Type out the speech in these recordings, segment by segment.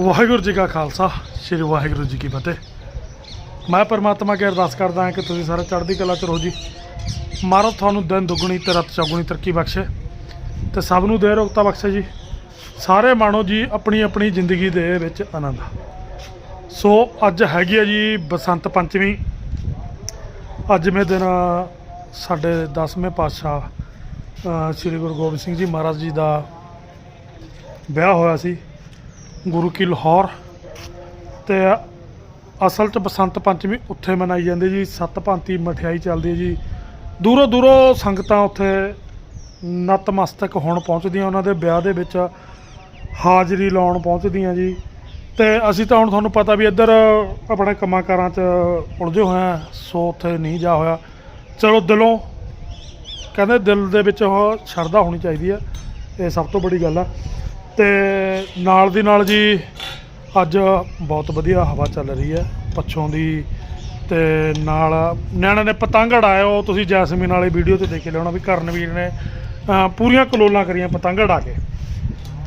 ਵਾਹਿਗੁਰੂ ਜੀ ਕਾ ਖਾਲਸਾ, ਸ੍ਰੀ ਵਾਹਿਗੁਰੂ ਜੀ ਕੀ ਫਤਿਹ। ਮੈਂ ਪਰਮਾਤਮਾ ਅੱਗੇ ਅਰਦਾਸ ਕਰਦਾ ਹਾਂ ਕਿ ਤੁਸੀਂ ਸਾਰੇ ਚੜ੍ਹਦੀ ਕਲਾ ਚ ਰਹੋ ਜੀ। ਮਹਾਰਾਜ ਤੁਹਾਨੂੰ ਦਿਨ ਦੁੱਗਣੀ ਤੇ ਰਾਤ ਚੌਗੁਣੀ ਤਰੱਕੀ ਬਖਸ਼ੇ। ਤੇ ਸਭ ਨੂੰ ਦੇ ਰੋਗਤਾ ਬਖਸ਼ੇ ਜੀ। ਸਾਰੇ ਮਾਣੋ ਜੀ ਆਪਣੀ ਆਪਣੀ ਜ਼ਿੰਦਗੀ ਦੇ ਵਿੱਚ ਆਨੰਦ। ਸੋ ਅੱਜ ਹੈਗੀ ਹੈ ਜੀ ਬਸੰਤ ਪੰਚਮੀ। ਅੱਜਵੇਂ ਦਿਨ ਸਾਡੇ 10ਵੇਂ ਪਾਤਸ਼ਾਹ ਸ੍ਰੀ ਗੁਰੂ ਗੋਬਿੰਦ ਸਿੰਘ ਜੀ ਮਹਾਰਾਜ ਜੀ ਦਾ ਵਿਆਹ ਹੋਇਆ ਸੀ। ਗੁਰੂ ਕੀ ਲਾਹੌਰ ਤੇ ਅਸਲ 'ਚ ਬਸੰਤ ਪੰਚਮੀ ਉੱਥੇ ਮਨਾਈ ਜਾਂਦੀ ਜੀ, ਸੱਤ ਭਾਂਤੀ ਮਠਿਆਈ ਚੱਲਦੀ ਹੈ ਜੀ। ਦੂਰੋਂ ਦੂਰੋਂ ਸੰਗਤਾਂ ਉੱਥੇ ਨਤਮਸਤਕ ਹੋਣ ਪਹੁੰਚਦੀਆਂ, ਉਹਨਾਂ ਦੇ ਵਿਆਹ ਦੇ ਵਿੱਚ ਹਾਜ਼ਰੀ ਲਾਉਣ ਪਹੁੰਚਦੀਆਂ ਜੀ। ਤੇ ਅਸੀਂ ਤਾਂ ਹੁਣ ਤੁਹਾਨੂੰ ਪਤਾ ਵੀ ਇੱਧਰ ਆਪਣੇ ਕੰਮਾਂ ਕਾਰਾਂ 'ਚ ਉਲਝੇ ਹੋਏ ਆ ਸੋ ਉੱਥੇ ਨਹੀਂ ਜਾ ਹੋਇਆ। ਚਲੋ ਦਿਲੋਂ, ਕਹਿੰਦੇ ਦਿਲ ਦੇ ਵਿੱਚ ਉਹ ਸ਼ਰਧਾ ਹੋਣੀ ਚਾਹੀਦੀ ਆ ਇਹ ਸਭ ਤੋਂ ਬੜੀ ਗੱਲ ਆ। ਤੇ ਨਾਲ ਦੀ ਨਾਲ ਜੀ ਅੱਜ ਬਹੁਤ ਵਧੀਆ ਹਵਾ ਚੱਲ ਰਹੀ ਹੈ ਪੱਛੋਂ ਦੀ ਤੇ ਨਾਲ ਨਿਆਣੇ ਨੇ ਪਤੰਗ ਉਡਾਇਆ ਉਹ ਤੁਸੀਂ ਜੈਸਮੀਨ ਵਾਲੀ ਵੀਡੀਓ ਤੇ ਦੇਖ ਲਿਆਉਣਾ ਵੀ ਕਰਨਵੀਰ ਨੇ ਪੂਰੀਆਂ ਕਲੋਲਾਂ ਕਰੀਆਂ ਪਤੰਗ ਉਡਾ ਕੇ।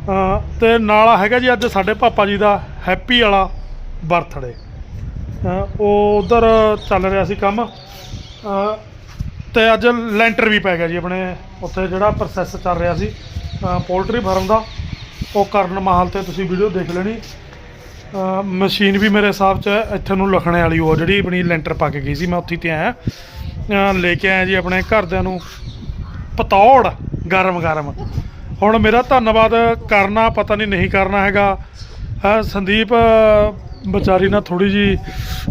ਅਹ, ਤੇ ਨਾਲ ਹੈਗਾ ਜੀ ਅੱਜ ਸਾਡੇ ਪਾਪਾ ਜੀ ਦਾ ਹੈਪੀ ਵਾਲਾ ਬਰਥਡੇ। ਉਹ ਉਧਰ ਚੱਲ ਰਿਹਾ ਸੀ ਕੰਮ। ਅਹ, ਤੇ ਅੱਜ ਲੈਂਟਰ ਵੀ ਪੈ ਗਿਆ ਜੀ ਆਪਣੇ ਉੱਥੇ ਜਿਹੜਾ ਪ੍ਰੋਸੈਸ ਚੱਲ ਰਿਹਾ ਸੀ ਪੋਲਟਰੀ ਫਾਰਮ ਦਾ। ਉਹ ਕਰਨ ਮਾਹਲ ਤੇ ਤੁਸੀਂ ਵੀਡੀਓ ਦੇਖ ਲੈਣੀ। ਮਸ਼ੀਨ ਵੀ ਮੇਰੇ ਹਿਸਾਬ 'ਚ ਇੱਥੇ ਨੂੰ ਲਖਣੇ ਵਾਲੀ ਉਹ ਜਿਹੜੀ ਆਪਣੀ ਲੈਂਟਰ ਪਾ ਕੇ ਗਈ ਸੀ, ਮੈਂ ਉੱਥੇ ਤੇ ਆਇਆ। ਲੈ ਕੇ ਆਇਆ ਜੀ ਆਪਣੇ ਘਰਦਿਆਂ ਨੂੰ। ਪਤੌੜ, ਗਰਮ ਗਰਮ। ਹੁਣ ਮੇਰਾ ਧੰਨਵਾਦ ਕਰਨਾ, ਪਤਾ ਨਹੀਂ ਨਹੀਂ ਕਰਨਾ ਹੈਗਾ। ਸੰਦੀਪ, ਵਿਚਾਰੀ ਨਾਲ ਥੋੜੀ ਜੀ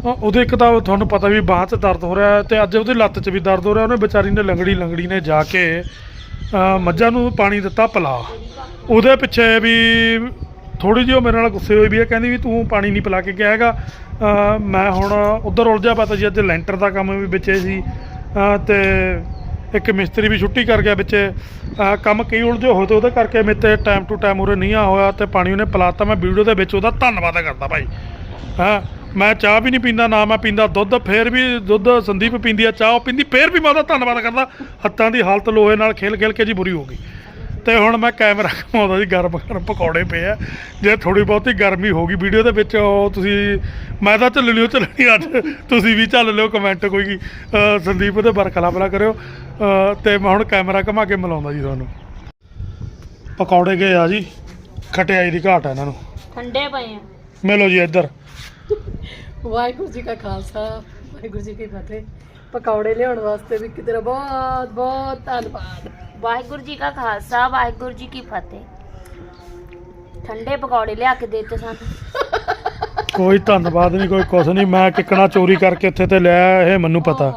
ਉਹਦੇ ਇੱਕ ਤਾਂ ਤੁਹਾਨੂੰ ਪਤਾ ਵੀ ਬਾਂਹ 'ਚ ਦਰਦ ਹੋ ਰਿਹਾ ਹੈ ਤੇ ਅੱਜ ਉਹਦੀ ਲੱਤ 'ਚ ਵੀ ਦਰਦ ਹੋ ਰਿਹਾ। ਉਹਨੇ ਵਿਚਾਰੀ ਨੇ ਲੰਗੜੀ ਲੰਗੜੀ ਨੇ ਜਾ ਕੇ ਮੱਝਾਂ ਨੂੰ ਪਾਣੀ ਦਿੱਤਾ, ਪਿਲਾ। ਉਹਦੇ ਪਿੱਛੇ ਵੀ ਥੋੜੀ ਜਿਹੀ ਉਹ ਮੇਰੇ ਨਾਲ ਗੁੱਸੇ ਹੋਈ ਵੀ ਹੈ ਕਹਿੰਦੀ ਵੀ ਤੂੰ ਪਾਣੀ ਨਹੀਂ ਪਿਲਾ ਕੇ ਗਿਆ ਹੈਗਾ। ਮੈਂ ਹੁਣ ਉਧਰ ਉਲਝਿਆ ਪਤਾ ਜੀ ਅੱਜ ਲੈਂਟਰ ਦਾ ਕੰਮ ਵੀ ਵਿੱਚੇ ਸੀ। ਅਹ, ਤੇ ਇੱਕ ਮਿਸਤਰੀ ਵੀ ਛੁੱਟੀ ਕਰ ਗਿਆ ਵਿੱਚ। ਕੰਮ ਕਈ ਉਲਝੇ ਹੋਏ ਤੇ ਉਹਦੇ ਕਰਕੇ ਮੇਰੇ ਤੇ ਟਾਈਮ ਟੂ ਟਾਈਮ ਉਰੇ ਨਹੀਂ ਆ ਹੋਇਆ ਤੇ ਪਾਣੀ ਉਹਨੇ ਪਿਲਾਤਾ। ਮੈਂ ਵੀਡੀਓ ਦੇ ਵਿੱਚ ਉਹਦਾ ਧੰਨਵਾਦ ਕਰਦਾ ਭਾਈ। ਹਾਂ ਮੈਂ ਚਾਹ ਵੀ ਨਹੀਂ ਪੀਂਦਾ ਨਾ ਮੈਂ ਪੀਂਦਾ ਦੁੱਧ ਫੇਰ ਵੀ ਦੁੱਧ ਸੰਦੀਪ ਪੀਂਦੀ ਆ ਚਾਹ ਉਹ ਪੀਂਦੀ ਫੇਰ ਵੀ ਮੈਂ ਉਹਦਾ ਧੰਨਵਾਦ ਕਰਦਾ। ਹੱਥਾਂ ਦੀ ਹਾਲਤ ਲੋਹੇ ਨਾਲ ਖੇਲ ਖੇਲ ਕੇ ਜੀ ਬੁਰੀ ਹੋ ਗਈ। ਤੇ ਹੁਣ ਮੈਂ ਕੈਮਰਾ ਘਮਾਉਂਦਾ ਜੀ ਗਰਮ ਗਰਮ ਪਕੌੜੇ ਪਏ ਆ। ਜੇ ਥੋੜੀ ਬਹੁਤੀ ਗਰਮੀ ਹੋ ਗਈ ਵੀਡੀਓ ਦੇ ਵਿੱਚ ਉਹ ਤੁਸੀਂ ਮੈਂ ਤਾਂ ਚੱਲ ਲਿਓ ਚੱਲਣੀ ਅੱਜ। ਤੁਸੀਂ ਵੀ ਚੱਲ ਲਿਓ ਕਮੈਂਟ ਕੋਈ ਸੰਦੀਪ ਦੇ ਬਰਕਲਾ ਬਲਾ ਕਰਿਓ। ਤੇ ਮੈਂ ਹੁਣ ਕੈਮਰਾ ਘਮਾ ਕੇ ਮਿਲਾਉਂਦਾ ਜੀ ਤੁਹਾਨੂੰ। ਪਕੌੜੇ ਗਏ ਆ ਜੀ। ਖਟਿਆਈ ਦੀ ਘਾਟ ਆ ਇਹਨਾਂ ਨੂੰ। ਠੰਡੇ ਪਏ ਆ। ਮਿਲੋ ਜੀ ਇੱਧਰ। ਵਾਹਿਗੁਰੂ ਜੀ ਕਾ ਖਾਲਸਾ ਵਾਹਿਗੁਰੂ ਜੀ ਕੀ ਫਤਿਹ। ਪਕੌੜੇ ਲਿਆਉਣ ਵਾਸਤੇ ਵੀ ਤੇਰਾ ਬਹੁਤ ਬਹੁਤ ਧੰਨਵਾਦ। ਵਾਹਿਗੁਰੂ ਜੀ ਕਾ ਖਾਲਸਾ ਵਾਹਿਗੁਰੂ ਜੀ ਕੀ ਫਤਿਹ। ਠੰਡੇ ਪਕੌੜੇ ਲਿਆ ਕੇ ਦੇ ਦਿੱਤੇ ਸਾਨੂੰ। ਕੋਈ ਧੰਨਵਾਦ ਨਹੀਂ ਕੋਈ ਕੁਛ ਨਹੀਂ। ਮੈਂ ਕਿੱਕਣਾ ਚੋਰੀ ਕਰਕੇ ਇੱਥੇ ਤੇ ਲਿਆ ਇਹ ਮੈਨੂੰ ਪਤਾ।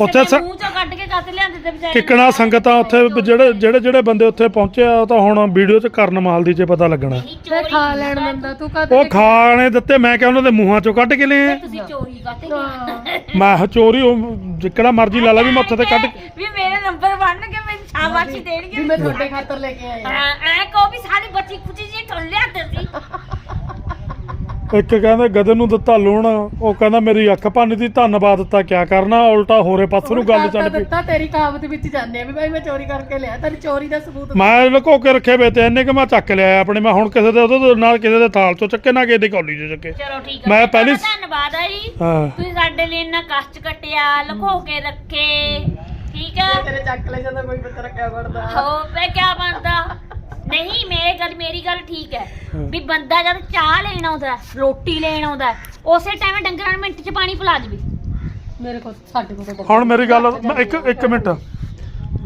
ਉੱਥੇ ਸ- ਮੂੰਹ ਚੋਂ ਕੱਢ ਕੇ ਕੱਤ ਲਿਆਂਦੇ ਤੇ ਵਿਚਾਰੇ ਕਿੱਕਣਾ ਸੰਗਤਾਂ ਉੱਥੇ ਜਿਹੜੇ ਜਿਹੜੇ ਜਿਹੜੇ ਬੰਦੇ ਉੱਥੇ ਪਹੁੰਚੇ ਆ ਉਹ ਤਾਂ ਹੁਣ ਵੀਡੀਓ 'ਚ ਕਰਨ ਮਾਲ ਦੀ 'ਚ ਪਤਾ ਲੱਗਣਾ। ਨਹੀਂ ਤੇ ਚੋਰੀ ਖਾ ਲੈਣ ਕੀਤਾ ਦਿੰਦਾ ਤੂੰ ਕਦੇ ਉਹ ਖਾਣੇ ਦਿੱਤੇ ਮੈਂ ਕਿਹਾ ਉਹਨਾਂ ਦੇ ਮੂੰਹਾਂ 'ਚੋਂ ਕੱਢ ਕੇ ਲਏ ਆ ਤੁਸੀਂ ਚੋਰੀ ਕਾਤੇ ਹਾਂ। ਮੈਂ ਕਿਹਾ ਚੋਰੀ ਉਹ ਜਿੱਕੜਾ ਮਰਜ਼ੀ ਲਾ ਲਾ ਵੀ ਮੈਂ ਉੱਥੇ ਤੇ ਕੱਢ ਕੇ- ਵੀ ਮੇਰੇ ਨੰਬਰ ਬਣ ਕੇ ਮੈਨੂੰ। ਸ਼ਾਬਾਸ਼ੀ ਵੀ ਦੇਣਗੇ? ਮੈਂ ਤੁਹਾਡੇ ਖਾਤਰ ਲੈ ਕੇ ਆਇਆ। ਐ ਐ ਕੋ ਵੀ ਸਾਡੀ ਬੱਚੀ ਕੁਚੀ ਜੀ ਠੁੱਲ ਲਿਆਤੇ ਸੀ। ਇੱਕ ਕਹਿੰਦੇ ਗਦਨ ਨੂੰ ਦਿੱਤਾ ਲੂਣ ਉਹ ਕਹਿੰਦਾ ਮੇਰੀ ਅੱਖ ਭੰਨ ਦੀ ਧੰਨਵਾਦ ਦਿੱਤਾ ਕਿਆ ਕਰਨਾ ਉਲਟਾ ਹੋਰੇ ਪਾਸੇ ਨੂੰ ਗੱਲ ਚੱਲ ਪਈ। ਦਿੱਤਾ ਤੇਰੀ ਕਹਾਵਤ ਵਿੱਚ ਜਾਂਦੇ ਆ ਵੀ ਭਾਈ ਮੈਂ ਚੋਰੀ ਕਰਕੇ ਲਿਆ ਤੇਰੀ ਚੋਰੀ ਦਾ ਸਬੂਤ ਮੈਂ ਲੁਕੋ ਕੇ ਰੱਖੇ ਵੇ ਤੇ ਇਹਨੇ ਕਿ ਮੈਂ ਚੱਕ ਲਿਆ ਆਪਣੇ ਮੈਂ ਹੁਣ ਕਿਸੇ ਦੇ ਉਹਦੇ ਨਾਲ ਕਿਸੇ ਦੇ ਥਾਲ ਚੋਂ ਚੱਕੇ ਨਾ ਕਿਸੇ ਦੀ ਕੌਲੀ ਚੋਂ ਚੱਕੇ। ਚਲੋ ਠੀਕ ਹੈ ਮੈਂ ਪਹਿਲੀ- ਧੰਨਵਾਦ ਹੈ ਜੀ। ਹਾਂ। ਤੁਸੀਂ ਸਾਡੇ ਲਈ ਇੰਨਾ ਕਸ਼ਟ ਕੱਟਿਆ ਲੁਕੋ ਕੇ ਰੱਖੇ। ਠੀਕ ਹੈ? ਤੇਰੇ ਚੱਕ ਲੈ ਜਦੋਂ ਕੋਈ ਬੱਚਾ ਰੱਖਿਆ ਬਣਦਾ? ਹੋ ਪੇ ਕੀ ਬਣਦਾ? ਨਹੀਂ ਮੇਰੇ ਗੱਲ ਮੇਰੀ ਗੱਲ ਠੀਕ ਹੈ। ਵੀ ਬੰਦਾ ਜਦ ਚਾਹ ਲੈਣ ਆਉਂਦਾ ਰੋਟੀ ਲੈਣ ਆਉਂਦਾ ਉਸੇ ਟਾਈਮ ਡੰਗਰਾਂ ਨੂੰ ਮਿੰਟ 'ਚ ਪਾਣੀ ਪਿਲਾ ਦੇਵੇ। ਮੇਰੇ ਕੋਲ ਸਾਡੇ ਕੋਲ ਤਾਂ ਹੁਣ ਮੇਰੀ ਗੱਲ ਮੈਂ ਇੱਕ ਇੱਕ ਮਿੰਟ।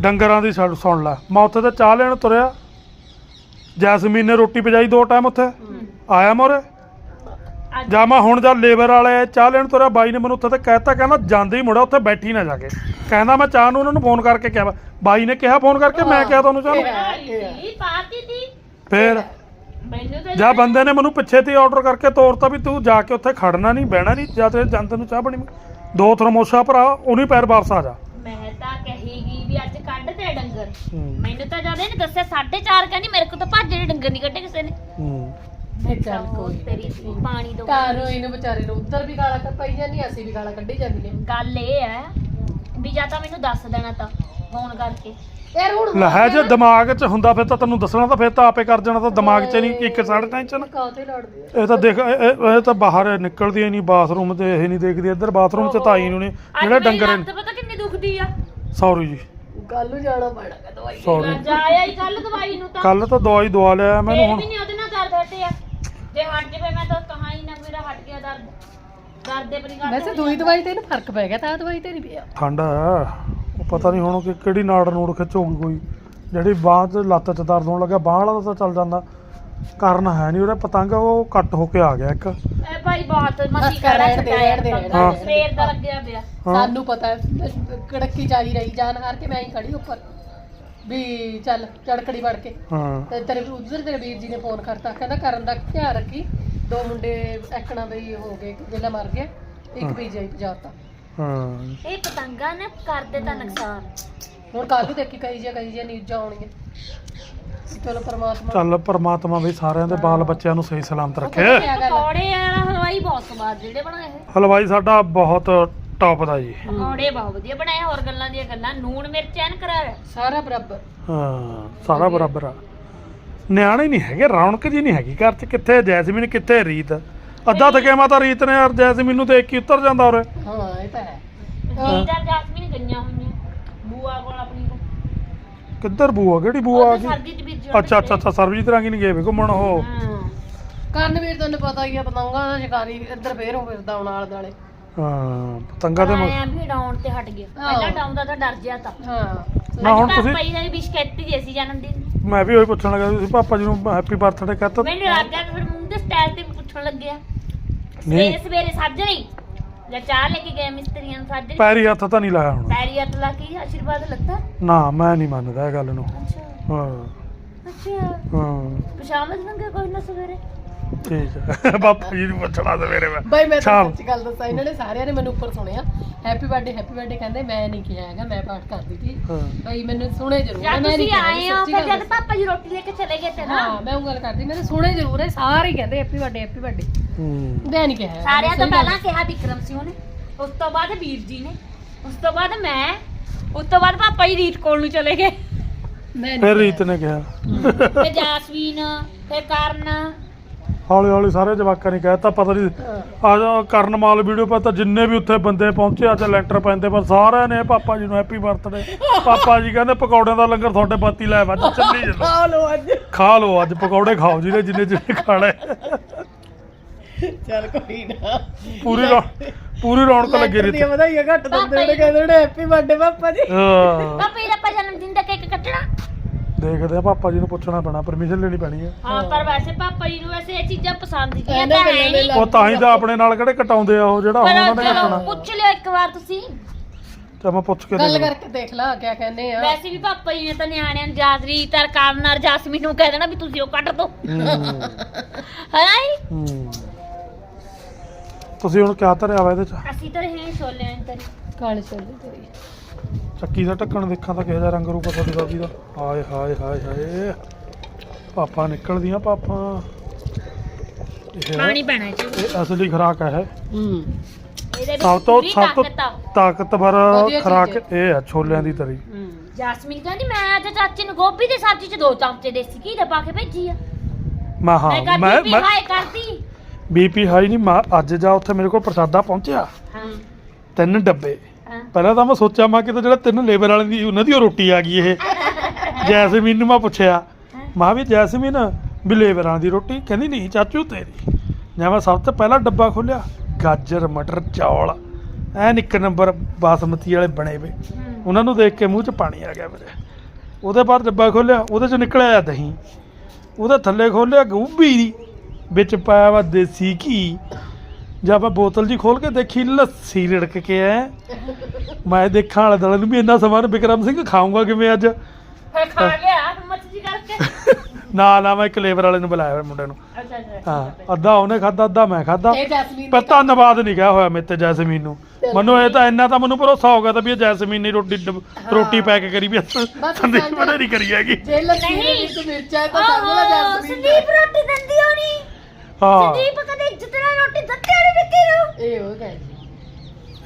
ਡੰਗਰਾਂ ਦੀ ਛੱਡ ਸੁਣ ਲੈ। ਮੈਂ ਉੱਥੇ ਤੇ ਚਾਹ ਲੈਣ ਤੁਰਿਆ। ਜੈਸਮੀਨ ਨੇ ਰੋਟੀ ਪਜਾਈ ਦੋ ਟਾਈਮ ਉੱਥੇ। ਆਇਆ ਮੋਰੇ? ਜਾਂ ਮੈਂ ਹੁਣ ਜਦ ਲੇਬਰ ਵਾਲੇ ਚਾਹ ਲੈਣ ਤੁਰਿਆ ਬਾਈ ਨੇ ਮੈਨੂੰ ਉੱਥੇ ਤੇ ਕਹਿਤਾ ਕਹਿੰਦਾ ਜਾਂਦੇ ਹੀ ਮੁੜਿਆ ਉੱਥੇ ਬੈਠੀ ਨਾ ਜਾ ਕੇ। ਕਹਿੰਦਾ ਮੈਂ ਚਾਹ ਨੂੰ ਉਹਨਾਂ ਨੂੰ ਫੋਨ ਕਰਕੇ ਕਿਹਾ ਬਾਈ ਨੇ ਕਿਹਾ ਫੋਨ ਕਰਕੇ ਮੈਂ ਕਿਹਾ ਤੁਹਾਨੂੰ ਚਾਹ ਨੂੰ। ਦੀ ਪਾਤੀ ਦੀ ਫੇਰ ਮੈਨੂੰ ਤਾਂ ਜਾਂ ਬੰਦੇ ਨੇ ਮੈਨੂੰ ਪਿੱਛੇ ਤੇ ਆਰਡਰ ਕਰਕੇ ਤੋਰਤਾ ਵੀ ਤੂੰ ਜਾ ਕੇ ਉੱਥੇ ਖੜਨਾ ਨਹੀਂ ਬਹਿਣਾ ਨਹੀਂ ਜਾਂ ਤੇ ਜਾਂਦੇ ਨੂੰ ਚਾਹ ਬਣੀ। ਦੋ ਥਰਮੋਸ਼ਾ ਭਰਾ ਉਹਨੀ ਪੈਰ ਵਾਪਸ ਆ ਜਾ। ਮੈਂ ਤਾਂ ਕਹੀਗੀ ਵੀ ਅੱਜ ਕੱਢ ਤੇ ਡੰਗਰ। ਮੈਨੂੰ ਤਾਂ ਜਦ ਇਹਨੇ ਦੱਸਿਆ 4:30 ਕਹਿੰਦੀ ਮੇਰੇ ਕੋਲ ਤਾਂ ਭੱਜ ਜਿਹੜੇ ਡੰਗਰ ਨਹੀਂ ਕੱਢੇ ਕਿਸੇ ਨੇ। ਹੂੰ। ਨਹੀਂ ਚੱਲ ਕੋਈ ਤੇਰੀ ਪਾਣੀ ਦੋ ਘਰ ਹੋਈ ਨੂੰ ਵਿਚਾਰੇ ਨੂੰ ਉੱਧਰ ਵੀ ਗਾਲਾਂ ਕੱਢਾਈ ਜਾਂਦੀ ਅਸੀਂ ਵੀ ਗਾਲਾਂ ਕੱਢੀ ਜਾਂਦੀਆਂ ਗੱਲ ਇਹ ਹੈ ਵੀ ਜਾਂ ਤਾਂ ਮੈਨੂੰ ਦੱਸ ਦੇਣਾ ਤਾਂ ਫੋਨ ਕਰਕੇ। ਯਾਰ ਹੁਣ ਲੈ ਹੈ ਜੇ ਦਿਮਾਗ 'ਚ ਹੁੰਦਾ ਫਿਰ ਤਾਂ ਤੈਨੂੰ ਦੱਸਣਾ ਤਾਂ ਫਿਰ ਤਾਂ ਆਪੇ ਕਰ ਜਾਣਾ ਤਾਂ ਦਿਮਾਗ 'ਚ ਨਹੀਂ ਇੱਕ ਸਾਈਡ ਟੈਨਸ਼ਨ ਕਾਤੇ ਲੜਦੀ ਆ। ਇਹ ਤਾਂ ਦੇਖ ਇਹ- ਇਹ ਇਹ ਤਾਂ ਬਾਹਰ ਨਿਕਲਦੀ ਹੀ ਨਹੀਂ ਬਾਥਰੂਮ ਤੇ ਇਹ ਨਹੀਂ ਦੇਖਦੀ ਇੱਧਰ ਬਾਥਰੂਮ 'ਚ ਤਾਂ ਆਈ ਨੂੰ ਅੱਜ ਜਿਹੜੇ ਮੇਰੀ ਡੰਗਰ ਲੱਤ ਪਤਾ ਕਿੰਨੀ ਦੁਖਦੀ ਆ। ਸੌਰੀ ਜੀ। ਕੱਲ ਨੂੰ ਜਾਣਾ ਪੈਣਾ ਕਿ ਦਵਾਈ ਸੌਰੀ ਜਾਇਆ ਹੀ ਕੱਲ ਦਵਾਈ ਨੂੰ ਤਾਂ। ਕੱਲ ਤਾਂ ਦਵਾਈ ਦਵਾ ਲਿਆ ਮੈਨੂੰ ਇਹ ਹੁਣ। ਵੀ ਨਹੀਂ ਉਹਦੇ ਨਾਲ ਦਰਦ ਹਟਿਆ ਜੇ ਹਟ ਜਵੇ ਮੈਂ ਤਾਂ ਕਹਾਂ ਹੀ ਨਾ ਮੇਰਾ ਹਟ ਗਿਆ ਦਰਦ। ਦਰਦ ਦੇ ਪਰੀ ਵੈਸੇ ਦੂਈ ਦਵਾਈ ਤੇ ਇਹਨੂੰ ਫ਼ਰਕ ਪੈ ਗਿਆ ਤਾਂ ਆਹ ਦਵਾਈ ਤੇ ਨਹੀਂ ਪਿਆ। ਠੰਡ ਹੈ ਉਹ ਪਤਾ ਨਹੀਂ ਹੁਣ ਕਿ ਕਿਹੜੀ ਨਾੜ ਨੂੜ ਖਿੱਚੋਗੀ ਕੋਈ। ਜਿਹੜੀ ਬਾਂਹ 'ਚ ਲੱਤ 'ਚ ਦਰਦ ਹੋਣ ਲੱਗਾ ਬਾਂਹ ਵਾਲਾ ਤਾਂ ਚੱਲ ਜਾਂਦਾ। ਕਾਰਨ ਹੈ ਨਹੀਂ ਉਹਦਾ ਪਤੰਗ ਉਹ ਕੱਟ ਹੋ ਕੇ ਆ ਗਿਆ ਇੱਕ। ਇਹ ਭਾਈ ਬਹੁਤ ਮਸੀ ਬਸ ਕਰਾ ਰਹਿਣ ਦੇ, ਛਡਾਇਆ ਰਹਿਣ ਦੇ, ਰਹਿਣ ਦੇ। ਸਵੇਰ ਦਾ ਲੱਗਿਆ ਪਿਆ। ਹਾਂ। ਸਾਨੂੰ ਪਤਾ ਹੈ ਕੜਕੀ ਚਾਹੀ ਰਹੀ ਜਾਨ ਹਾਰ ਕੇ ਮੈਂ ਹੀ ਖੜੀ ਉੱਪਰ। ਵੀ ਚੱਲ ਚੜਕੜੀ ਵੜ ਕੇ। ਹਾਂ। ਤੇ ਤੇਰੇ ਉਧਰ ਤੇਰੇ ਵੀਰ ਜੀ ਨੇ ਫੋਨ ਕਰਤਾ। ਕਹਿੰਦਾ ਕਰਨ ਦਾ ਧਿਆਨ ਰੱਖੀ। ਦੋ ਮੁੰਡੇ ਐਕਣਾ ਬਈ ਹੋ ਗਏ ਜਿਹੜਾ ਮਰ ਗਿਆ। ਇੱਕ। ਪੀਜੀਆਈ ਪਜਾਤਾ ਹਾਂ। ਇਹ ਪਤੰਗਾਂ ਨੇ ਕਰਦੇ ਤਾਂ ਨੁਕਸਾਨ। ਹੁਣ ਕੱਲ ਨੂੰ ਦੇਖੀ ਕਈ ਜੇ ਕਈ ਜੇ ਨਿਊਜ਼ਾਂ ਆਉਣਗੀਆਂ ਚਲੋ ਪਰਮਾਤਮਾ ਚੱਲ ਪਰਮਾਤਮਾ ਵੀ ਸਾਰਿਆਂ ਦੇ ਬਾਲ ਬੱਚਿਆਂ ਨੂੰ ਸਹੀ ਸਲਾਮਤ ਰੱਖੇ। ਕਿਆ ਗੱਲ ਆ? ਪਕੌੜੇ ਵਾਲਾ ਹਲਵਾਈ ਬਹੁਤ ਸਵਾਦ ਜਿਹੜੇ ਬਣਾਏ ਇਹ ਹਲਵਾਈ ਸਾਡਾ ਬਹੁਤ ਟੌਪ ਦਾ ਜੀ। ਪਕੌੜੇ ਬਹੁਤ ਵਧੀਆ ਬਣਾਏ ਹੋਰ ਗੱਲਾਂ ਦੀਆਂ ਗੱਲਾਂ ਨੂਣ ਮਿਰਚ ਐਨ ਕਰਾਇਆ। ਸਾਰਾ ਬਰਾਬਰ। ਹਾਂ ਸਾਰਾ ਬਰਾਬਰ ਆ। ਨਿਆਣੇ ਨਹੀਂ ਹੈਗੇ ਰੌਣਕ ਜੀ ਨਹੀਂ ਹੈਗੀ ਘਰ 'ਚ। ਕਿੱਥੇ ਜੈਸਮੀਨ ਕਿੱਥੇ ਰੀਤ? ਅੱਧਾ ਥਕੇਮਾ ਤਾਂ ਰੀਤ ਨੇ ਯਾਰ ਜੈਸਮੀਨ ਨੂੰ ਦੇਖ ਕੇ ਉਤਰ ਜਾਂਦਾ ਉਰੇ। ਹਾਂ ਇਹ ਤਾਂ ਹੈ। ਜੀਦਾਰ ਜਾਸਮੀਨ ਗਈਆਂ ਹੋਈਆਂ। ਬੂਆ ਕੋਲ ਆਪਣੀ ਕੋਲ। ਕਿੱਧਰ ਬੂਆ? ਕਿਹੜੀ ਬੂਆ ਆ ਉਹ ਗਈ? ਸਰਦੀ ਚ ਅੱਛਾ ਅੱਛਾ ਅੱਛਾ ਸਰਬਜੀਤ ਰਾਂਗੀ ਨਹੀਂ ਗਏ ਵੀ ਘੁੰਮਣ? ਉਹ ਹਾਂ। ਕਰਨਵੀਰ ਤੈਨੂੰ ਪਤਾ ਹੀ ਆ ਪਤੰਗਾਂ ਦਾ ਸ਼ਿਕਾਰੀ ਇੱਧਰ ਫੇਰ ਹੋ ਫਿਰਦਾ ਹੁਣ ਆਲੇ ਦਾਲੇ ਹਾਂ ਪਤੰਗਾ ਦੇ ਮ- ਆਇਆ ਵੀ ਡਾਉਣ ਤੇ ਹਟ ਗਿਆ। ਪਹਿਲਾਂ ਡਾਉਂਦਾ ਤਾਂ ਡਰ ਗਿਆ ਤਾਂ। ਹਾਂ। ਨਾ ਹੁਣ ਤੁਸੀਂ ਭਾਈ ਨੇ ਵੀ ਸ਼ਿਕਾਇਤ ਹੀ ਸੀ ਜਨਮ ਦਿਨ ਮੈਂ ਵੀ ਉਹੀ ਪੁੱਛਣ ਲੱਗਾ ਤੁਸੀਂ ਪਾਪਾ ਜੀ ਨੂੰ ਹੈਪੀ ਬਰਥਡੇ ਕਹਤਾ। ਮੈਨੂੰ ਲੱਗ ਗਿਆ ਕਿ ਫਿਰ ਮੂੰਹ ਦੇ ਸਟਾਈਲ ਤੇ ਵੀ ਪੁੱਛਣ ਲੱਗਿਆ। ਨਹੀਂ। ਸਵੇਰੇ ਸਵੇਰੇ ਸਾਜਰੀ ਜਾਂ ਚਾਹ ਲੈ ਕੇ ਗਏ ਮਿਸਤਰੀਆਂ ਨੂੰ ਸਾਜਰੀ ਪੈਰੀ ਹੱਥ ਤਾਂ ਨਹੀਂ ਲਾਇਆ ਹੁਣ। ਪੈਰੀ ਹੱਥ ਲਾ ਕੇ ਆਸ਼ੀਰਵਾਦ ਲੱਤਾ? ਨਾ ਮੈਂ ਨਹੀਂ ਮੰਨਦਾ ਇਹ ਗੱਲ ਨੂੰ। ਅੱਛਾ। ਹਾਂ। ਅੱਛਾ। ਹਾਂ। ਪਸ਼ਾਮਤ ਮੰਗੇ ਕੋਈ ਨਾ ਸਵੇਰੇ? ਠੀਕ ਹੈ ਬਾਪੂ ਜੀ ਨੂੰ ਪੁੱਛਣਾ ਸਵੇਰੇ ਮੈਂ। ਬਈ ਮੈਂ ਤਾਂ ਸ਼ਾਮ। ਸੱਚੀ ਗੱਲ ਦੱਸਾਂ ਇਹਨਾਂ ਨੇ ਸਾਰਿਆਂ ਨੇ ਮੈਨੂੰ ਉੱਪਰ ਸੁਣਿਆ। ਹੈਪੀ ਬਰਥਡੇ ਹੈਪੀ ਬਰਥਡੇ ਕਹਿੰਦੇ ਮੈਂ ਨਹੀਂ ਕਿਹਾ ਹੈਗਾ ਮੈਂ ਪਾਠ ਕਰਦੀ ਸੀ। ਹਾਂ। ਬਈ ਮੈਨੂੰ ਸੁਣੇ ਜ਼ਰੂਰ ਹੈ, ਮੈਂ ਨਹੀਂ ਤੁਸੀਂ ਕਿਹਾ ਆਏ ਹੋ ਸੱਚੀ ਫਿਰ ਗੱਲ ਜਦ ਪਾਪਾ ਜੀ ਰੋਟੀ ਲੈ ਕੇ ਚਲੇ ਗਏ ਤੇ ਨਾ। ਹਾਂ ਮੈਂ ਉਹ ਗੱਲ ਕਰਦੀ ਮੈਨੂੰ ਸੁਣੇ ਜ਼ਰੂਰ ਹੈ ਸਾਰੇ ਹੀ ਕਹਿੰਦੇ ਹੈਪੀ ਬਰਥਡੇ ਹੈਪੀ ਬਰਥਡੇ ਹੂੰ। ਮੈਂ ਨਹੀਂ ਕਿਹਾ ਹੈਗਾ, ਸਾਰਿਆਂ ਤੋਂ ਸਹੀ ਗੱਲ ਪਹਿਲਾਂ ਕਿਹਾ ਵਿਕਰਮ ਸਿੰਘ ਨੇ ਉਸ ਤੋਂ ਬਾਅਦ ਵੀਰ ਜੀ ਨੇ। ਉਸ ਤੋਂ ਬਾਅਦ ਮੈਂ। ਉਸ ਤੋਂ ਬਾਅਦ ਪਾਪਾ ਜੀ ਰੀਤ ਕੋਲ ਨੂੰ ਚਲੇ ਗਏ। ਮੈਂ ਨਹੀਂ ਫਿਰ। ਰੀਤ ਨੇ ਕਿਹਾ। ਫਿਰ ਜਾਸਵੀਨ ਫਿਰ ਕਰਨ। ਹੌਲੀ ਹੌਲੀ ਸਾਰੇ ਜਵਾਕਾਂ ਨੇ ਕਹਿਤਾ ਪਤਾ ਨਹੀਂ। ਆ ਜਾ ਕਰਨ ਮਾਲ ਵੀਡੀਓ ਪਾ ਤਾਂ ਜਿੰਨੇ ਵੀ ਉੱਥੇ ਬੰਦੇ ਪਹੁੰਚੇ ਅੱਜ ਲੈਂਟਰ ਪੈਂਦੇ ਪਰ ਸਾਰਿਆਂ ਨੇ ਪਾਪਾ ਜੀ ਨੂੰ ਹੈਪੀ ਬਰਥਡੇ ਪਾਪਾ ਜੀ ਕਹਿੰਦੇ ਪਕੌੜਿਆਂ ਦਾ ਲੰਗਰ ਤੁਹਾਡੇ ਬਾਤੀ ਲੈ ਵੱਜ ਚੱਲੀ ਚੱਲੋ ਖਾ ਲਓ ਅੱਜ। ਖਾ ਲਓ ਅੱਜ ਪਕੌੜੇ ਖਾਓ ਜਿਹਨੇ ਜਿੰਨੇ ਜਿੰਨੇ ਖਾਣੇ। ਚੱਲ ਕੋਈ ਨਾ। ਪੂਰੀ ਪੂਰੀ ਰੌਣਕ ਲੱਗੀ ਰਹੀ ਦੀਆਂ ਵਧਾਈਆਂ ਘੱਟ ਦਿੰਦੇ ਜੀ। ਕਹਿੰਦੇ ਹੈਪੀ ਬਰਥਡੇ ਪਾਪਾ ਜੀ। ਹਾਂ। ਪਾਪਾ ਜੀ ਦਾ ਜਨਮ ਦਿਨ ਦਾ ਕੇਕ ਕੱਟਣਾ। ਦੇਖਦੇ ਆ ਪਾਪਾ ਜੀ ਨੂੰ ਪੁੱਛਣਾ ਪੈਣਾ ਪਰਮਿਸ਼ਨ ਲੈਣੀ ਪੈਣੀ ਹੈ ਹਾਂ ਪਰ ਵੈਸੇ ਪਾਪਾ ਜੀ ਨੂੰ ਵੈਸੇ ਇਹ ਚੀਜ਼ਾਂ ਪਸੰਦ ਕਹਿੰਦੇ ਤਾਂ ਹੈ। ਨਹੀਂ ਉਹ ਤਾਂ ਹੀ ਤਾਂ ਆਪਣੇ ਨਾਲ ਕਿਹੜੇ ਕਟਾਉਂਦੇ ਆ ਉਹ ਜਿਹੜਾ ਉਹਨਾਂ ਪਰ ਨੇ ਚਲੋ ਕੱਟਣਾ ਪੁੱਛ ਲਿਓ ਇੱਕ ਵਾਰ ਤੁਸੀਂ। ਤੇ ਮੈਂ ਪੁੱਛ ਕੇ ਗੱਲ ਦੇਖ ਕਰਕੇ ਦੇਖ ਲਾ ਕਿਆ ਕਹਿੰਦੇ ਆ। ਵੈਸੇ ਵੀ ਪਾਪਾ ਜੀ ਨੇ ਤਾਂ ਨਿਆਣਿਆਂ ਨੂੰ ਜਾਦਰੀ ਤਰ ਕਰਨਾਰ ਜਾਸਮੀਨ ਨੂੰ ਕਹਿ ਦੇਣਾ ਵੀ ਤੁਸੀਂ ਉਹ ਕੱਟ ਦੋ। ਹੂੰ। ਹੈ ਹੂੰ। ਤੁਸੀਂ ਹੁਣ ਕਿਆ ਧਰਿਆ ਵਾ ਇਹਦੇ ਚ? ਅਸੀਂ ਤਾਂ ਰਹੇ ਛੋਲੇ ਤਰੀ। ਕਾਲੇ ਛੋਲੇ ਤੇਰੀ। ਚੱਕੀ ਦਾ ਢੱਕਣ ਦੇਖਾਂ ਤਾਂ ਕਿਹੋ ਜਿਹਾ ਰੰਗ ਰੂਪ ਤੁਹਾਡੀ ਸਬਜ਼ੀ ਦਾ। ਹਾਏ ਹਾਏ ਹਾਏ ਹਾਏ। ਪਾਪਾ ਨਿਕਲਦੀਆਂ ਪਾਪਾ। ਪਾਣੀ ਪੈਣਾ ਚ ਇਹ ਅਸਲੀ ਖੁਰਾਕ ਹੈ। ਹੂੰ। ਇਹਦੇ ਵਿੱਚ ਸਭ ਤੋਂ ਸਭ ਤੋਂ ਤਾਕਤਵਰ ਖੁਰਾਕ। ਇਹ ਹੈ ਛੋਲਿਆਂ ਦੀ ਤਰੀ। ਹੂੰ। ਜਾਸਮੀਨ ਕਹਿੰਦੀ ਮੈਂ ਅੱਜ ਚਾਚੇ ਨੂੰ ਗੋਭੀ ਦੀ ਸਬਜ਼ੀ ਚ ਦੋ ਚਮਚੇ ਦੇਸੀ ਘੀ ਦੇ ਪਾ ਕੇ ਭੇਜੀ ਆ। ਮੈਂ ਹਾਂ ਮੈਂ ਮੈਂ ਹਾਏ ਕਰਦੀ ਬੀਪੀ ਹਾਈ ਨਹੀਂ ਮੈਂ ਅੱਜ ਜਾ ਉੱਥੇ ਮੇਰੇ ਕੋਲ ਪ੍ਰਸ਼ਾਦਾ ਪਹੁੰਚਿਆ। ਹਾਂ। ਤਿੰਨ ਡੱਬੇ। ਹਾਂ ਪਹਿਲਾਂ ਤਾਂ ਮੈਂ ਸੋਚਿਆ, ਮੈਂ ਕਿਤੇ ਜਿਹੜਾ ਤਿੰਨ ਲੇਬਰ ਵਾਲਿਆਂ ਦੀ ਉਹਨਾਂ ਦੀ ਉਹ ਰੋਟੀ ਆ ਗਈ ਇਹ। ਜੈਸਮੀਨ ਨੂੰ ਮੈਂ ਪੁੱਛਿਆ, ਮਾਂ ਵੀ ਜੈਸਮੀਨ, ਵੀ ਲੇਬਰਾਂ ਦੀ ਰੋਟੀ? ਕਹਿੰਦੀ, ਨਹੀਂ ਚਾਚੂ, ਤੇਰੀ। ਜਾਂ ਮੈਂ ਸਭ ਤੋਂ ਪਹਿਲਾਂ ਡੱਬਾ ਖੋਲਿਆ ਗਾਜਰ, ਮਟਰ, ਚੌਲ। ਐਨ ਇੱਕ ਨੰਬਰ ਬਾਸਮਤੀ ਵਾਲੇ ਬਣੇ ਵੇ। ਉਹਨਾਂ ਨੂੰ ਦੇਖ ਕੇ ਮੂੰਹ 'ਚ ਪਾਣੀ ਆ ਗਿਆ ਮੇਰੇ। ਉਹਦੇ ਬਾਅਦ ਡੱਬਾ ਖੋਲਿਆ ਉਹਦੇ 'ਚ ਨਿਕਲਿਆ ਆ ਦਹੀਂ। ਉਹਦੇ ਥੱਲੇ ਖੋਲਿਆ ਗੋਭੀ ਦੀ ਵਿੱਚ ਪਾਇਆ ਵਾ ਦੇਸੀ ਘੀ। ਜਦ ਆਪਾਂ ਬੋਤਲ ਜੀ ਖੋਲ ਕੇ ਦੇਖੀ ਲੱਸੀ ਰਿੜਕ ਕੇ ਐ। ਮੈਂ ਦੇਖਾਂ ਵਾਲੇ ਦੁਆਲੇ ਨੂੰ ਵੀ ਇੰਨਾ ਸਮਾਨ ਵਿਕਰਮ ਸਿੰਘ ਖਾਊਂਗਾ ਕਿਵੇਂ ਅੱਜ? ਫਿਰ ਖਾ ਲਿਆ ਮੱਛੀ ਕਰਕੇ। ਨਾ ਨਾ ਮੈਂ ਇੱਕ ਲੇਬਰ ਵਾਲੇ ਨੂੰ ਬੁਲਾਇਆ ਹੋਇਆ ਮੁੰਡੇ ਨੂੰ। ਅੱਛਾ ਅੱਛਾ ਹਾਂ ਅੱਧਾ ਉਹਨੇ ਖਾਦਾ ਅੱਧਾ ਮੈਂ ਖਾਦਾ ਜੈਸਮੀਨ ਪਰ ਧੰਨਵਾਦ ਨਹੀਂ ਕਿਹਾ ਹੋਇਆ ਮੇਰੇ ਤੇ ਜੈਸਮੀਨ ਨੂੰ। ਮੈਨੂੰ ਇਹ ਤਾਂ ਇੰਨਾ ਤਾਂ ਮੈਨੂੰ ਭਰੋਸਾ ਹੋ ਗਿਆ ਤਾਂ ਵੀ ਇਹ ਜੈਸਮੀਨ ਨੇ ਰੋਟੀ ਡਬ- ਰੋਟੀ ਪੈਕ ਕਰੀ ਵੀ ਸੰਦੀਪ ਬਣੇ ਨਹੀਂ ਕਰੀ ਹੈਗੀ। ਜੇ ਲੱਸੀ ਦੇ ਨਹੀਂ। ਵਿੱਚ ਮਿਰਚਾਂ ਹੈ ਤਾਂ ਸਮਝ ਲੈ ਓਹ ਜੈਸਮੀਨ ਦਾ। ਸੰਦੀਪ ਰੋਟੀ ਦਿੰਦੀ ਹੋਣੀ। ਹਾਂ। ਸੰਦੀਪ ਕਦੇ ਇੱਜ਼ਤ ਨਾਲ ਰੋਟੀ ਦਿੱਤੀ ਨੂੰ ਇਹ ਹੋ ਗਿਆ ਜੀ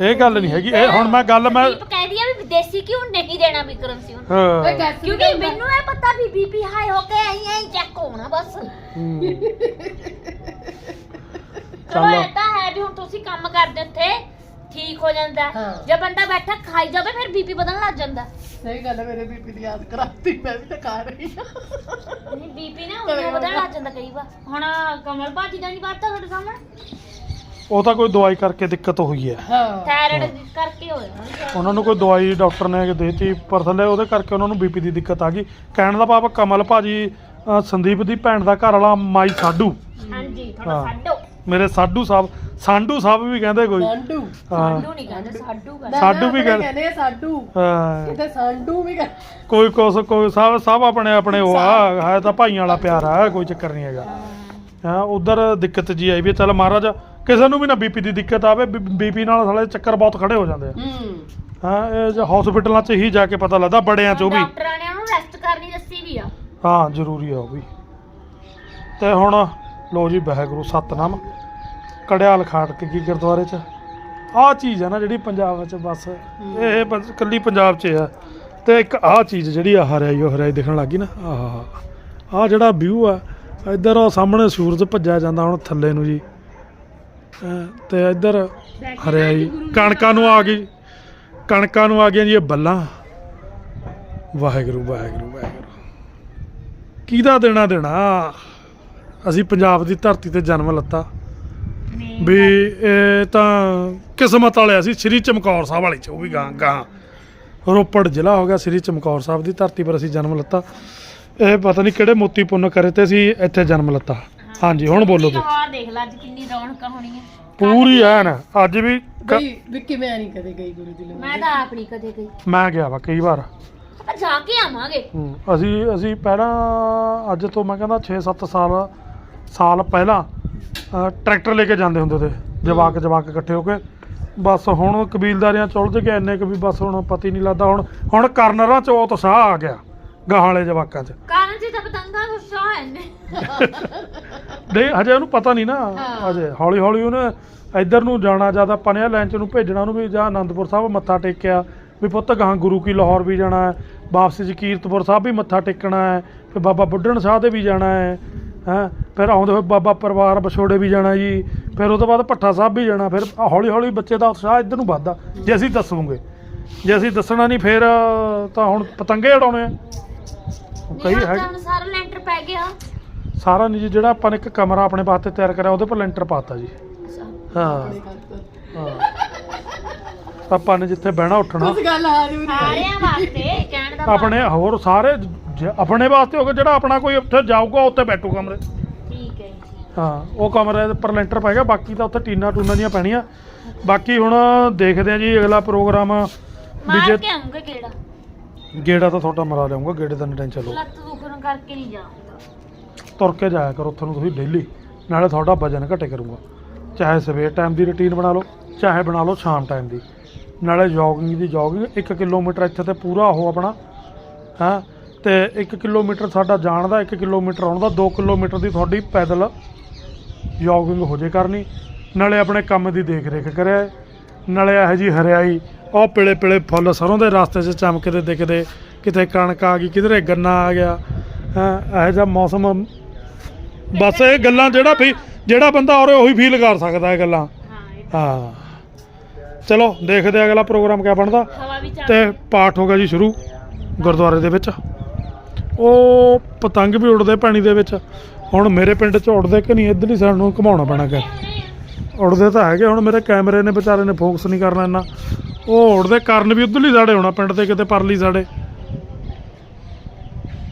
ਇਹ ਗੱਲ ਨਹੀਂ ਹੈਗੀ ਇਹ ਹੁਣ ਮੈਂ ਗੱਲ ਮੈਂ ਕਹਿੰਦੀ ਆ ਵੀ ਦੇਸੀ ਘਿਓ ਨਹੀਂ ਦੇਣਾ ਵਿਕਰਮ ਸਿੰਘ ਨੂੰ ਕਿਉਂਕਿ ਮੈਨੂੰ ਇਹ ਪਤਾ ਵੀ ਬੀਪੀ ਹਾਈ ਹੋ ਕੇ ਐਂ ਐਂ ਚੈੱਕ ਹੋਣਾ ਬਸ ਹੂੰ। ਚਲੋ ਚੱਲ। ਇਹ ਤਾਂ ਹੈ ਵੀ ਹੁਣ ਤੁਸੀਂ ਕੰਮ ਕਰਦੇ ਉੱਥੇ ਠੀਕ ਹੋ ਜਾਂਦਾ ਹੈ। ਹਾਂ। ਜੇ ਬੰਦਾ ਬੈਠਾ ਖਾਈ ਜਾਵੇ ਫਿਰ ਬੀਪੀ ਵਧਣ ਲੱਗ ਜਾਂਦਾ ਸਹੀ ਗੱਲ ਹੈ ਮੇਰੇ ਬੀਬੀ ਦੀ ਯਾਦ ਕਰਾਤੀ ਮੈਂ ਵੀ ਤਾਂ ਖਾ ਰਹੀ ਹਾਂ ਨਹੀਂ ਬੀਪੀ ਨਾ ਉਹ ਵਧਣ ਲੱਗ ਜਾਂਦਾ ਕਈ ਵਾਰ ਹੁਣ ਕਮਲ ਭਾਜੀ ਦਾ ਨਹੀਂ ਬਾਤ ਤੁਹਾਡੇ ਸਾਹਮਣੇ ਉਹ ਤਾਂ ਕੋਈ ਦਵਾਈ ਕਰਕੇ ਦਿੱਕਤ ਹੋਈ ਹੈ। ਹਾਂ। ਥਾਇਰਾਇਡ ਕਰਕੇ ਹੋਇਆ। ਉਹਨਾਂ ਨੂੰ ਕੋਈ ਦਵਾਈ ਡਾਕਟਰ ਨੇ ਦੇਤੀ ਪਰ ਥੱਲੇ ਉਹਦੇ ਕਰਕੇ ਉਹਨਾਂ ਨੂੰ ਬੀਪੀ ਦੀ ਦਿੱਕਤ ਆ ਗਈ। ਕਹਿਣ ਦਾ ਭਾਵ ਕਮਲ ਭਾਜੀ ਅ, ਸੰਦੀਪ ਦੀ ਭੈਣ ਦਾ ਘਰ ਵਾਲਾ ਮਾਈ ਸਾਡੂ। ਹਾਂਜੀ ਥੋੜਾ ਹਾਂ। ਸਾਡੋ। ਮੇਰੇ ਸਾਡੂ ਸਾਹਿਬ ਸਾਡੂ ਸਾਹਿਬ ਵੀ ਕਹਿੰਦੇ ਕੋਈ। ਸਾਡੂ। ਹਾਂ। ਸਾਡੂ ਨਹੀਂ ਕਹਿੰਦੇ ਸਾਡੂ ਕਹਿੰਦੇ। ਸਾਡੂ ਵੀ ਕਹਿੰਦੇ- ਕਹਿੰਦੇ ਆ ਸਾਡੂ। ਹਾਂ, ਕਿਤੇ ਸਾਡੂ ਵੀ ਕਹਿੰਦੇ। ਕੋਈ ਕੁਛ ਕੋਈ ਸਭ ਸਭ ਆਪਣੇ ਆਪਣੇ ਉਹ ਆ। ਹੈ ਤਾਂ ਭਾਈਆਂ ਵਾਲਾ ਪਿਆਰ ਆ ਕੋਈ ਚੱਕਰ ਨਹੀਂ ਹੈਗਾ। ਹਾਂ। ਉਧਰ ਦਿੱਕਤ ਜੀ ਆਈ ਵੀ ਚੱਲ ਮਹਾਰਾਜ ਕਿਸੇ ਨੂੰ ਵੀ ਨਾ ਬੀਪੀ ਦੀ ਦਿੱਕਤ ਆਵੇ ਬੀਪੀ ਨਾਲ ਸਾਲੇ ਚੱਕਰ ਬਹੁਤ ਖੜੇ ਹੋ ਜਾਂਦੇ ਆ। ਹੂੰ। ਹਾਂ ਇਹ ਜੋ ਹਸਪੀਟਲਾਂ 'ਚ ਹੀ ਜਾ ਕੇ ਪਤਾ ਲੱਗਦਾ ਬੜਿਆਂ 'ਚ ਉਹ ਵੀ। ਡਾਕਟਰਾਂ ਨੇ ਉਹਨੂੰ ਰੈਸਟ ਕਰਨੀ ਦੱਸੀ ਵੀ ਆ। ਹਾਂ ਜ਼ਰੂਰੀ ਆ ਉਹ ਵੀ। ਤੇ ਹੁਣ ਲੋ ਜੀ ਵਾਹਿਗੁਰੂ ਸਤਨਾਮ। ਕੜਿਆਲ ਖਾੜ ਕੇ ਕੀ ਗੁਰਦੁਆਰੇ 'ਚ। ਆਹ ਚੀਜ਼ ਆ ਨਾ ਜਿਹੜੀ ਪੰਜਾਬ 'ਚ ਬਸ ਇਹ ਬਸ ਇਕੱਲੀ ਪੰਜਾਬ 'ਚ ਆ। ਤੇ ਇੱਕ ਆਹ ਚੀਜ਼ ਜਿਹੜੀ ਆ ਹਰਿਆਈ ਉਹ ਹਰਿਆਈ ਦਿਖਣ ਲੱਗੀ ਨਾ। ਆਹ ਆਹ ਜਿਹੜਾ ਵਿਊ ਆ ਇੱਧਰ ਉਹ ਸਾਹਮਣੇ ਸੂਰਜ ਭੱਜਿਆ ਜਾਂਦਾ ਹੁਣ ਥੱਲੇ ਨੂੰ ਜੀ। ਅਹ ਤੇ ਇੱਧਰ ਹਰਿਆਈ ਕਣਕਾਂ ਨੂੰ ਆ ਗਈ। ਕਣਕਾਂ ਨੂੰ ਆ ਗਈਆਂ ਜੀ ਇਹ ਬੱਲਾਂ। ਵਾਹਿਗੁਰੂ ਵਾਹਿਗੁਰੂ ਵਾਹਿਗੁਰੂ। ਕਿਹਦਾ ਦੇਣਾ ਦੇਣਾ? ਅਸੀਂ ਪੰਜਾਬ ਦੀ ਧਰਤੀ ਤੇ ਜਨਮ ਲੱਤਾ। ਵੀ ਇਹ ਤਾਂ ਕਿਸਮਤ ਵਾਲਿਆ ਸੀ ਸ੍ਰੀ ਚਮਕੌਰ ਸਾਹਿਬ ਵਾਲੀ ਚ ਉਹ ਵੀ ਗਾਂ ਗਾਂ। ਰੋਪੜ ਜ਼ਿਲ੍ਹਾ ਹੋ ਗਿਆ ਸ੍ਰੀ ਚਮਕੌਰ ਸਾਹਿਬ ਦੀ ਧਰਤੀ ਪਰ ਅਸੀਂ ਜਨਮ ਲੱਤਾ। ਇਹ ਪਤਾ ਨਹੀਂ ਕਿਹੜੇ ਮੋਤੀ ਪੁੰਨ ਕਰੇ ਤੇ ਅਸੀਂ ਇੱਥੇ ਜਨਮ ਲੱਤਾ। ਹਾਂਜੀ ਹੁਣ ਬੋਲੋ ਤੁਸੀਂ। ਲਾਹੌਰ ਦੇਖ ਲੈ ਅੱਜ ਕਿੰਨੀ ਰੌਣਕਾਂ ਹੋਣੀਆਂ ਪੂਰੀ ਐਨ ਅੱਜ ਵੀ ਕ- ਗਈ ਵਿੱਕੀ ਮੈਂ ਨਹੀਂ ਕਦੇ ਗਈ ਗੁਰੂ ਦੀ ਮੈਂ ਤਾਂ ਆਪ ਨਹੀਂ ਕਦੇ ਗਈ। ਮੈਂ ਗਿਆ ਵਾ ਕਈ ਵਾਰ। ਆਪਾਂ ਜਾ ਕੇ ਆਵਾਂਗੇ। ਹੂੰ, ਅਸੀਂ ਅਸੀਂ ਪਹਿਲਾਂ ਅੱਜ ਤੋਂ ਮੈਂ ਕਹਿੰਦਾ 6-7 ਸਾਲ ਸਾਲ ਪਹਿਲਾਂ ਅ, ਟਰੈਕਟਰ ਲੈ ਕੇ ਜਾਂਦੇ ਹੁੰਦੇ ਤੇ ਜਵਾਕ ਜਵਾਕ ਇਕੱਠੇ ਹੋ ਕੇ। ਬਸ ਹੁਣ ਕਬੀਲਦਾਰੀਆਂ ਚੁਲਝ ਗਏ ਇੰਨੇ ਕਿ ਵੀ ਬਸ ਹੁਣ ਪਤੀ ਨਹੀਂ ਲੱਗਦਾ। ਹੁਣ ਹੁਣ ਕਰਨਰਾਂ ਚ ਉਤਸ਼ਾਹ ਆ ਗਿਆ। ਗਾਹਾਂ ਵਾਲੇ ਜਵਾਕਾਂ ਚ। ਕਾਰਨ ਜੀ ਤਾਂ ਪਤੰਗਾ ਗੁੱਸਾ ਹੈ ਨੇ ਨਹੀਂ ਹਜੇ ਉਹਨੂੰ ਪਤਾ ਨਹੀਂ ਨਾ। ਹਾਂ। ਹਜੇ ਹੌਲੀ ਹੌਲੀ ਉਹਨੇ ਇੱਧਰ ਨੂੰ ਜਾਣਾ ਜ਼ਿਆਦਾ ਪਨਿਆ ਲਾਈਨ ਚ ਨੂੰ ਭੇਜਣਾ ਉਹਨੂੰ ਵੀ ਜਾਂ ਆਨੰਦਪੁਰ ਸਾਹਿਬ ਮੱਥਾ ਟੇਕਿਆ। ਵੀ ਪੁੱਤ ਗਾਹਾਂ ਗੁਰੂ ਕੀ ਲਾਹੌਰ ਵੀ ਜਾਣਾ ਹੈ ਵਾਪਸੀ ਚ ਕੀਰਤਪੁਰ ਸਾਹਿਬ ਵੀ ਮੱਥਾ ਟੇਕਣਾ ਹੈ ਫਿਰ ਬਾਬਾ ਬੁੱਢਣ ਸਾਹਿਬ ਦੇ ਵੀ ਜਾਣਾ ਹੈ ਹੈਂ ਫਿਰ ਆਉਂਦੇ ਹੋਏ ਬਾਬਾ ਪਰਿਵਾਰ ਵਿਛੋੜੇ ਵੀ ਜਾਣਾ ਜੀ ਫਿਰ ਉਹ ਤੋਂ ਬਾਅਦ ਭੱਠਾ ਸਾਹਿਬ ਵੀ ਜਾਣਾ ਫਿਰ ਹੌਲੀ ਹੌਲੀ ਬੱਚੇ ਦਾ ਉਤਸ਼ਾਹ ਇੱਧਰ ਨੂੰ ਵੱਧਦਾ। ਜੇ ਅਸੀਂ ਦੱਸੂਗੇ ਜੇ ਅਸੀਂ ਦੱਸਣਾ ਨਹੀਂ ਫਿਰ ਤਾਂ ਹੁਣ ਪਤੰਗੇ ਉਡਾਉਣੇ ਆ। ਕਈ ਹੈ ਸਾਰਾ ਲੈਂਟਰ ਪੈ ਗਿਆ। ਸਾਰਾ ਨਹੀਂ ਜੀ ਜਿਹੜਾ ਆਪਾਂ ਨੇ ਇੱਕ ਕਮਰਾ ਆਪਣੇ ਵਾਸਤੇ ਤਿਆਰ ਕਰਿਆ ਉਹਦੇ ਪਰ ਲੈਂਟਰ ਪਾਤਾ ਜੀ। ਹਾਂ। ਹਾਂ। ਆਪਾਂ ਨੇ ਜਿੱਥੇ ਬਹਿਣਾ ਉੱਠਣਾ। ਕੁਝ ਗੱਲ ਆ ਰਹੀ ਨਹੀਂ ਸਾਰਿਆਂ ਵਾਸਤੇ ਕਹਿਣ ਦਾ ਭਾਵ- ਆਪਣੇ ਹੋਰ ਸਾਰੇ ਜ- ਆਪਣੇ ਵਾਸਤੇ ਹੋ ਗਏ ਜਿਹੜਾ ਆਪਣਾ ਕੋਈ ਉੱਥੇ ਜਾਊਗਾ ਉੱਥੇ ਬੈਠੂ ਕਮਰੇ। ਠੀਕ ਹੈ ਜੀ। ਹਾਂ ਉਹ ਕਮਰੇ ਦੇ ਪਰ ਲੈਂਟਰ ਪੈ ਗਿਆ ਬਾਕੀ ਤਾਂ ਉੱਥੇ ਟੀਨਾ ਟੂਨਾ ਦੀਆਂ ਪੈਣੀਆਂ। ਬਾਕੀ ਹੁਣ ਦੇਖਦੇ ਆ ਜੀ ਅਗਲਾ ਪ੍ਰੋਗਰਾਮ ਵੀ ਮਾਰ ਜੇ ਕੇ ਆਉਂਗੇ ਕਿਹੜਾ? ਗੇੜਾ ਤਾਂ ਤੁਹਾਡਾ ਮਰਾ ਲਿਆਉਂਗਾ ਗੇੜੇ ਦਾ ਟੈਨਸ਼ਨ ਲਓ। ਲੱਤ ਦੁਖਣ ਕਰਕੇ ਨਹੀਂ ਜਾਉਂਦਾ ਤੁਰ ਕੇ ਜਾਇਆ ਕਰੋ ਉੱਥੇ ਨੂੰ ਤੁਸੀਂ ਡੇਲੀ ਨਾਲੇ ਤੁਹਾਡਾ ਵਜਨ ਘਟੇ ਕਰੂਗਾ। ਚਾਹੇ ਸਵੇਰ ਟਾਈਮ ਦੀ ਰੁਟੀਨ ਬਣਾ ਲਓ ਚਾਹੇ ਬਣਾ ਲਓ ਸ਼ਾਮ ਟਾਈਮ ਦੀ। ਨਾਲੇ ਜੋਗਿੰਗ ਦੀ ਜੋਗਿੰਗ 1 ਕਿਲੋਮੀਟਰ ਇੱਥੇ ਤੇ ਪੂਰਾ ਉਹ ਆਪਣਾ ਹਾਂ? ਤੇ 1 ਕਿਲੋਮੀਟਰ ਸਾਡਾ ਜਾਣ ਦਾ 1 ਕਿਲੋਮੀਟਰ ਆਉਣ ਦਾ 2 ਕਿਲੋਮੀਟਰ ਦੀ ਤੁਹਾਡੀ ਪੈਦਲ ਜੋਗਿੰਗ ਹੋ ਜੇ ਕਰਨੀ। ਨਾਲੇ ਆਪਣੇ ਕੰਮ ਦੀ ਦੇਖ ਰੇਖ ਕਰਿਆ ਨਾਲੇ ਇਹੋ ਜੀ ਹਰਿਆਈ ਉਹ ਪਿਲੇ ਪਿਲੇ ਫੁੱਲ ਸਰੋਂ ਦੇ ਰਸਤੇ 'ਚ ਚਮਕਦੇ ਦਿਖਦੇ ਕਿਤੇ ਕਣਕ ਆ ਗਈ ਕਿਧਰੇ ਗੰਨਾ ਆ ਗਿਆ ਹਾਂ ਇਹੋ ਜਿਹਾ ਮੌਸਮ। ਬਸ ਇਹ ਗੱਲਾਂ ਜਿਹੜਾ ਵੀ ਜਿਹੜਾ ਬੰਦਾ ਔਰੇ ਉਹੀ ਫੀਲ ਕਰ ਸਕਦਾ ਇਹ ਗੱਲਾਂ। ਹਾਂ। ਚਲੋ ਦੇਖਦੇ ਆ ਅਗਲਾ ਪ੍ਰੋਗਰਾਮ ਕਿਆ ਬਣਦਾ। ਤੇ ਪਾਠ ਹੋ ਗਿਆ ਜੀ ਸ਼ੁਰੂ ਗੁਰਦੁਆਰੇ ਦੇ ਵਿੱਚ। ਉਹ ਪਤੰਗ ਵੀ ਉੜਦੇ ਪਾਣੀ ਦੇ ਵਿੱਚ। ਹੁਣ ਮੇਰੇ ਪਿੰਡ 'ਚ ਉੜਦੇ ਕਿ ਨਹੀਂ ਇੱਧਰਲੀ ਸਾਈਡ ਨੂੰ ਘੁਮਾਉਣਾ ਪੈਣਾ ਕਿ ਉੜਦੇ ਤਾਂ ਹੈਗੇ, ਹੁਣ ਮੇਰੇ ਕੈਮਰੇ ਨੇ ਵਿਚਾਰੇ ਨੇ ਫੋਕਸ ਨਹੀਂ ਕਰਨਾ ਇੰਨਾ। ਉਹ ਉੜਦੇ ਕਾਰਨ ਵੀ ਉਧਰਲੀ ਸਾੜੇ ਹੋਣਾ, ਪਿੰਡ ਦੇ ਕਿਤੇ ਪਰਲੀ ਸਾੜੇ